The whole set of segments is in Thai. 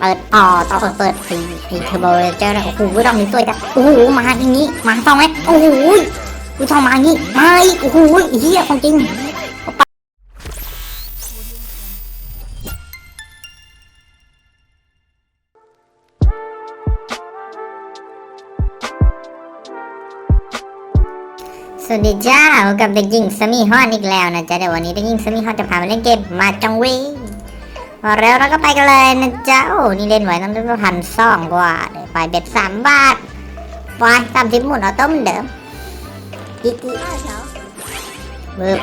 เปิดต่อต่อเปิดเปิดไอ้ไอ้เทอร์โบเจอร์นะโอ้โหดอกนี้สวยจังโอ้โหมาอย่างงี้มาสองเม็ดโอ้โหกูชอบมาอย่างงี้มาอีกโอ้โหเฮียของจริงสวัสดีจ้าพบกับเด็กหญิงสมีฮอนอีกแล้วนะจ๊ะเดี๋ยววันนี้เด็กหญิงสมีฮอนจะพามาเล่นเกมมาจังวี พอแล้วเราก็ไปกันเลยนะจ๊ะโอ้นี่เล่นไหว้ตั้งพันสองกว่าเดี๋ยวไปเบ็ดสามบาทไปตามทิปหมุนเอาต้มเดิมกอีกเวิร์บ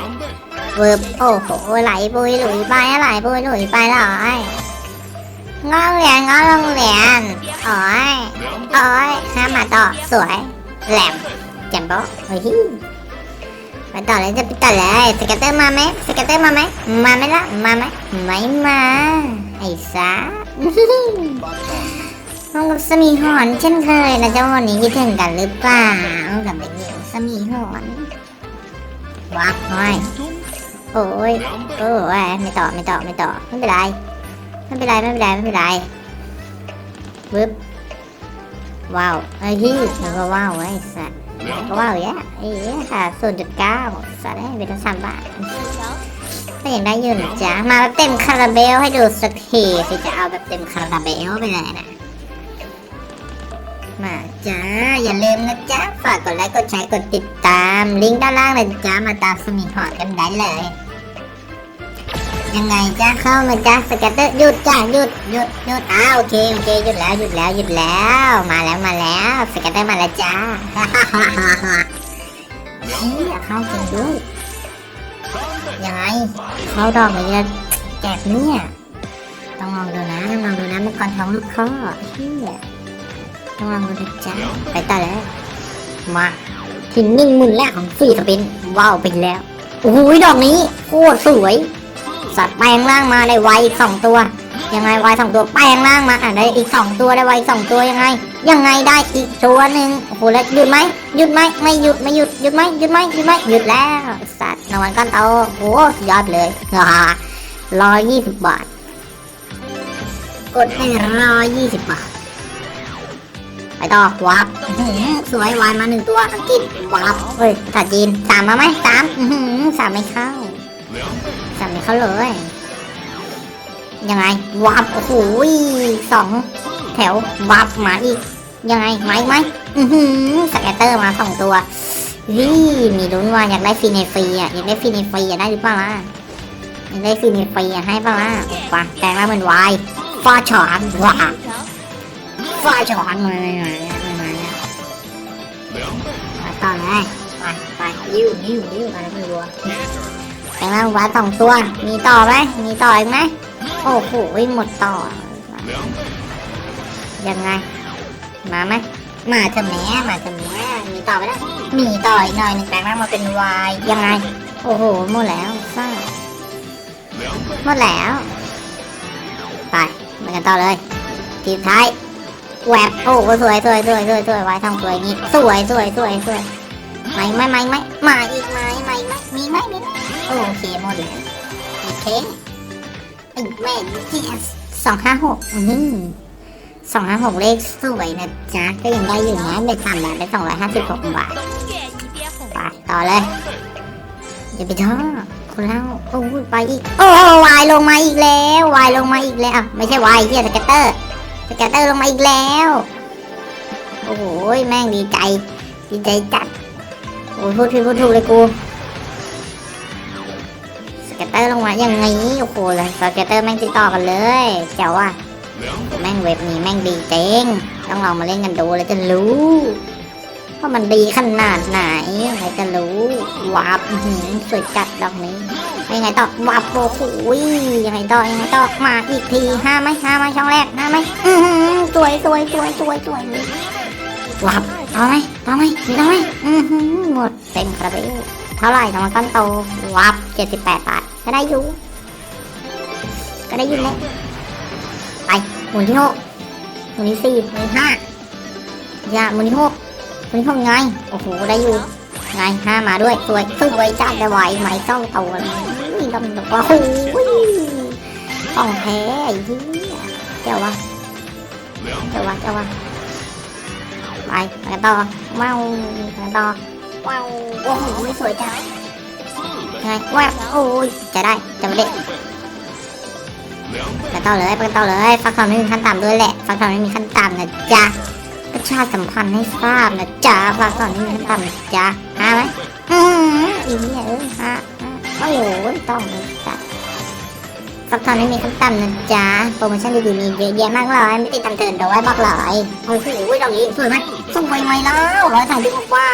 เวิร์บโอ้โหไหลปุยหลุยไปไหลปุยหลุยไปเลยงอเหรียญงอโรงเหรียนโอ้ยโอ้ยห้ามาต่อสวยแหลมแจมโบ๊ะเฮ้ย ไปต่อเลยจะไปต่อเลยสเกตเตอร์มาไหมสเกตเตอร์มาไหมมาไหมล่ะมาไหมไม่มาไอ้สาน้องกับสมีหอนเช่นเคยนะเจ้าวันนี้คิดถึงกันหรือเปล่ากับเด็กหญิงสมีหอนวักหน่อยโอ้ยโอ้ยไม่ต่อไม่ต่อไม่ต่อไม่เป็นไรไม่เป็นไรไม่เป็นไรไม่เป็นไรปึ๊บว้าวไอ้ที่มันก็ว้าวไอ้สัสก็ว่าอย่ เงี้ยไอ้เหี้ยค่ะศูนย์จุดเก้าสัตว์ได้เป็นทั้งสามบาทก็ยังได้อยืนจ้ะมาแบบเต็มคาราเบลให้ดูสักทีสิจะเอาแบบเต็มคาราเบลไปเลยนะมาจ้าอย่าลืมนะจ๊ะฝากกดไลค์กดแชร์กดติดตาม ลิงก์ด้านล่างเลยจ้ามาตามสมีหอดกันได้เลย ยังไงจ้าเข้ามาจ้าสเก็ตเตอร์หยุดจ้าหยุดหยุดหยุดอ้าวโอเคโอเคหยุดแล้วหยุดแล้วหยุดแล้ว มาแล้วมาแล้วสเก็ตเตอร์มาแล้วจ้า เฮ้ยเข้าจริงด้วยยังไงเข้าดอกเลยจะแจกเนี่ย ต้องลองดูนะต้องลองดูนะมังกรทองลูกข้อเฮียต้องลองดูนะจ้าไปต่อแล้วมาถึงหนึ่งหมื่นแรกของฟรีสปินว้าวไปแล้วโอ้โหดอกนี้โคตรสวย สัตว์แปลงร่างมาได้ไวอีกสองตัว ยังไงไวสองตัวแปลงร่างมาอะได้อีกสองตัวได้วอีกสองตัวยังไง ยังไงได้อีกตัวหนึ่งโอ้โหแล้วหยุดไหมหยุดไหมไม่หยุดไม่หยุดหยุดไหมหยุดไหมหยุดไหมหยุดแล้วสัตว์รางวัลก้อนโตโอ้โหยอดเลยฮ่าร้อยยี่สิบบาท กดให้ร้อยยี่สิบบาทไปต่อวับสวยวายมาหนึ่งตัวอังกฤษวับเฮ้ยภาษาจีนสามมาไหมสามอื้อหือสามไม่เข้าสามไม่เข้าเลย ยังไงวับโอ้โหสองแถววับมาอีก ยังไงไหมไหมอือหือสแกตเตอร์มาสองตัววิมีลุ้นว่าอยากได้ฟรีในฟรีอะอยากได้ฟรีในฟรีอะได้หรือเปล่าล่ะอยากได้ฟรีในฟรีอะให้เปล่าล่ะปะแต่งมาเหมือนวายฟาฉอนว้าฟาฉอนมาเลยมาเลยมาเลยมาต่อเลยไปไปยิ้วยิ้วยิ้วอะไรไม่รู้แต่งมาวายสองตัว มีต่อไหมมีต่ออีกไหม โอ้โหหมดต่อ ยังไง มาไหมมาจะแหม่มาจะแหม่มีต่อไปแล้วมีต่ออีกหน่อยหนึ่งแปลงร่างมาเป็นวายยังไง โอ้โหหมดแล้วซ่าหมดแล้ว ไปมากันต่อเลย ทีมท้ายแหวบโอ้โหสวยสวยสวยสวยสวยวายทำสวยอย่างงี้สวยสวยสวยสวยไม่ไม่ไม่ไม่มาอีกไหมไม่ไม่มีไหมมีไหมโอเคหมดแล้วโอเค ไอ้แม่ที่สองห้าหกอืมสองห้าหกเลขสวยนะจ๊ะ ก็ยังได้อยู่นะเบ็ดสามบาทได้สองร้อยห้าสิบหกบาทไปต่อเลยอย่าไปท้อคนเล่าโอ้ยไปอีก โอ้วายลงมาอีกแล้ววายลงมาอีกแล้วอะไม่ใช่วายเฮียสเก็ตเตอร์สเก็ตเตอร์ลงมาอีกแล้ว โอ้โหแม่งดีใจ ดีใจจัด โอ้ยพูดผิดพูดถูกเลยกู สเก็ตอร์ลงมาอย่างไงโอ้โหเลยสเกตเตอร์แม่งติดต่อกันเลยเจ๋วอะแม่งเว็บนี้แม่งดีเจ๋งต้องลองมาเล่นกันดูแล้วจะรู้ว่ามันดีขนาดไหนใครจะรู้วับอื้อหือสวยจัดดอกนี้ยังไงต่อวับโอ้โหยังไงต่อยังไงต่อมาอีกทีห้าไหมห้าไหมช่องแรกห้าไหมอื้อหือสวยสวยสวยสวยสวยวับต่อไหมต่อไหมมีต่อไหมอือหือหมดเต็มคาราเบลเท่าไหร่ทำมันก้นโตวับเจ็ดสิบแปดบาท ก็ได้อยู่ ก็ได้ยู่แล้วไปหมุนที่หกหมุนที่สี่หมุนที่ห้าอย่าหมุนที่หกหมุนที่หกไงโอ้โหได้อยู่ไงห้ามาด้วยสวยสวยจัดได้ไหวไหมเจ้าตัวนี่ก็เป็นแบบว่าโอ้โหของแท้ไอ้ที่เจ้าวะเจ้าวะเจ้าวะไปไปกันต่อว้าไปกันต่อว้าวโอ้โหสวยจัง ยังไงว้าวโอ้ยจะได้จะไม่ได้ไปกันต่อเลยไปกันต่อเลยฟักทองไม่มีขั้นต่ำด้วยแหละฟักทองไม่มีขั้นต่ำนะจ๊ะประชาสัมพันธ์ให้ทราบนะจ๊ะฟักทองไม่มีขั้นต่ำนะจ๊ะหาไหมอืมอีเนี่เออฮะโอ้โหต้องเลยจ้ะฟักทองไม่มีขั้นต่ำนะจ๊ะโปรโมชั่นดีๆมีเยอะแยะมากเลยไม่ติดตามเตือนเอาไว้บอกเลยโอ้โหดอกนี้สวยไหมสวยไหมแล้วร้อยสามสิบกว่า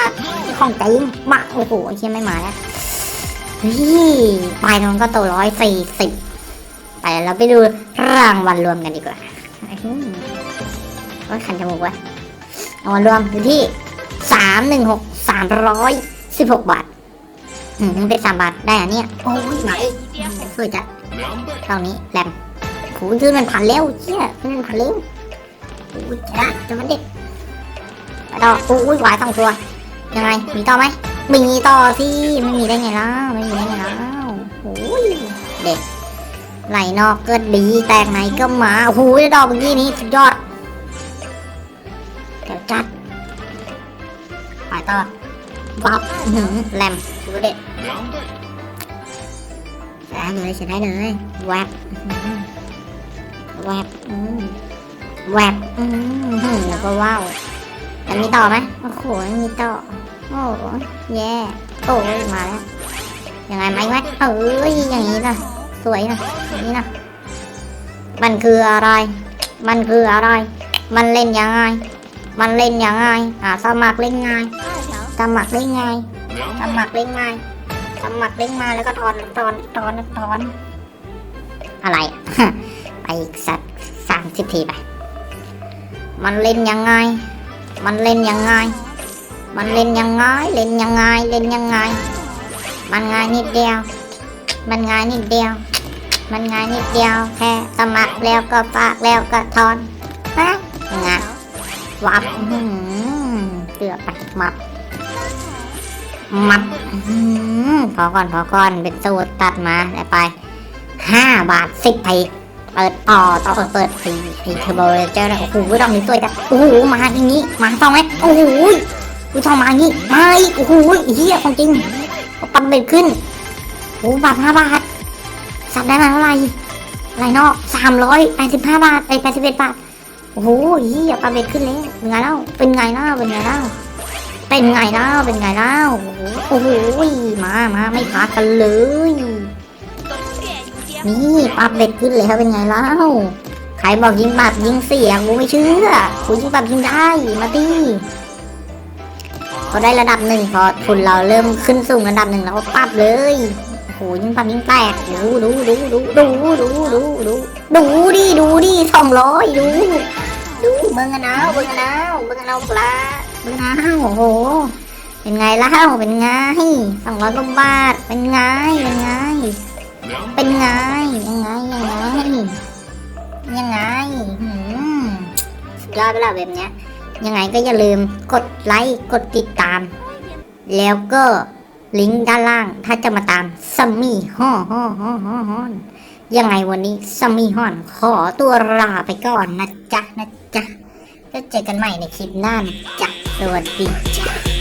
ของจริงมาโอ้โหเชี่ยไม่มาแล้ว เฮ้ยปลายมันก็โตร้อยสี่สิบไปเราไปดูรางวัลรวมกันดีกว่าว่าคันจมูกวะรางวัลรวมอยู่ที่สามหนึ่งหกสามร้อยสิบหกบาท อืมเป็นสามบาทได้อันเนี้ยโอ้ยไหนสวยจัดเท่านี้แรมโอ้ยขึ้นมันพันเร็วเชี่ยขึ้นมันพันเร็วโอ้ยจ้ะจะมันเด็ดไปต่อโอ้ยหวายสองตัว ยังไง มีต่อไหม มีต่อสิไม่มีได้ไงล่ะไม่มีได้ไงล่ะโอ้ยเด็ดไหลนอกก็ดีแตกไหนก็มาโอ้โหดอกเมื่อกี้นี้สุดยอดเดี๋ยวจัดไปต่อวับแหือแรมดูเด็ดได้เลยใช้ได้เลยแวบอื้อหือแวบแวบแล้วก็ว้าวแล้วมีต่อไหมโอ้โหมีต่อ โอ้โหแย่โอ้มาแล้วยังไงไหมไหมเอ้ยอย่างนี้นะสวยนะอย่างนี้นะมันคืออะไร มันคืออะไร มันเล่นยังไง มันเล่นยังไงอ่าสมัครเล่นไงสมัครเล่นไงสมัครเล่นไงสมัครเล่นมาแล้วก็ทอนทอนทอนทอนอะไรไปอีกสักสามสิบทีไป มันเล่นยังไง มันเล่นยังไง มันเล่นยังไงเล่นยังไงเล่นยังไง มันง่ายนิดเดียว มันง่ายนิดเดียว มันง่ายนิดเดียวแค่สมัครแล้วก็ฝากแล้วก็ทอนฮะงะวับอื้อหือเกือบไปมับมัดอื้อหือพอก่อนพอก่อนเป็นสูตรตัดมาได้ไปห้าบาทสิบไทยเปิดต่อต่อเปิดเปิดสีสีเทอร์โบเจอร์โอ้โหดอกนี้สวยจังโอ้โหมาอย่างนี้มาสองไหมโอ้โห กูทองมางี้มาอีกโอ้โหเฮียของจริงปันเบ็ดขึ้นโอ้โหบาทห้าบาทสับได้มาเท่าไหร่ไรนอกสามร้อยแปดสิบห้าบาทไอแปดสิบเอ็ดบาทโอ้โหเฮียปันเบ็ดขึ้นแล้วเป็นไงเล่าเป็นไงเล่าเป็นไงเล่าเป็นไงเล่าเป็นไงเล่าโอ้โหมามาไม่พักกันเลยนี่ปับเบ็ดขึ้นแล้วเป็นไงเล่าใครบอกยิงปับยิงเสียกูไม่เชื่อกูยิงปับยิงได้มาดิ พอได้ระดับหนึ่งพอทุนเราเริ่มขึ้นสูงระดับหนึ่งเราก็ปรับเลยโหยิ่งปรับยิ่งแตกดูดูดูดูดูดูดูดูดูดิดูดิสองร้อยดูดูเบิ่งกันเอาเบิ่งกันเอาเบิ่งกันเอาปลาเบิ่งเอาโอ้โหเป็นไงล่ะเป็นไงสองร้อยกว่าบาทเป็นไงเป็นไงเป็นไงยังไงยังไงยังไงหืมยอดไปแล้วแบบเนี้ย ยังไงก็อย่าลืมกดไลค์กดติดตาม แล้วก็ลิงก์ด้านล่างถ้าจะมาตามซัมมี่ฮ่อฮ่อฮ่อฮ่อฮ่อยังไงวันนี้ซัมมี่ฮ่อนขอตัวลาไปก่อนนะจ๊ะนะจ๊ะแล้วเจอกันใหม่ในคลิปหน้านะจ๊ะสวัสดีจ้ะ